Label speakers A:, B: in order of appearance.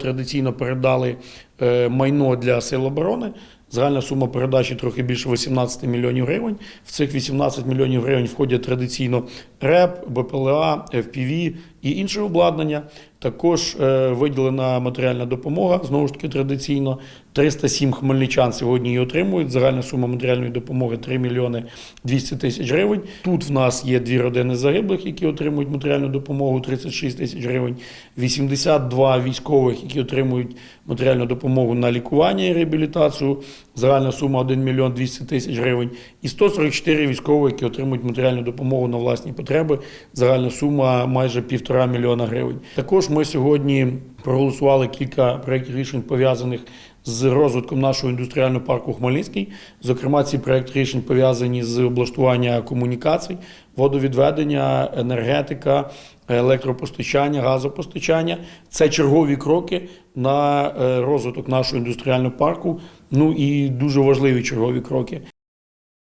A: Традиційно передали е, майно для сил оборони. Загальна сума передачі трохи більше 18 мільйонів гривень. В цих 18 мільйонів гривень входять традиційно РЕП, БПЛА, FPV і інше обладнання. Також е, виділена матеріальна допомога, знову ж таки традиційно. 307 хмельничан сьогодні її отримують. Загальна сума матеріальної допомоги 3 мільйони 200 тисяч гривень. Тут в нас є дві родини загиблих, які отримують матеріальну допомогу 36 тисяч гривень, 82 військових, які отримують матеріальну допомогу на лікування і реабілітацію. Загальна сума 1 мільйон 200 тисяч гривень. І 144 військові, які отримують матеріальну допомогу на власні потреби. Загальна сума майже півтора мільйона гривень. Також ми сьогодні проголосували кілька проєктів рішень пов'язаних з розвитком нашого індустріального парку Хмельницький. Зокрема, ці проєкти рішень пов'язані з облаштування комунікацій, водовідведення, енергетика, електропостачання, газопостачання. Це чергові кроки на е, розвиток нашого індустріального парку. Ну і дуже важливі чергові кроки.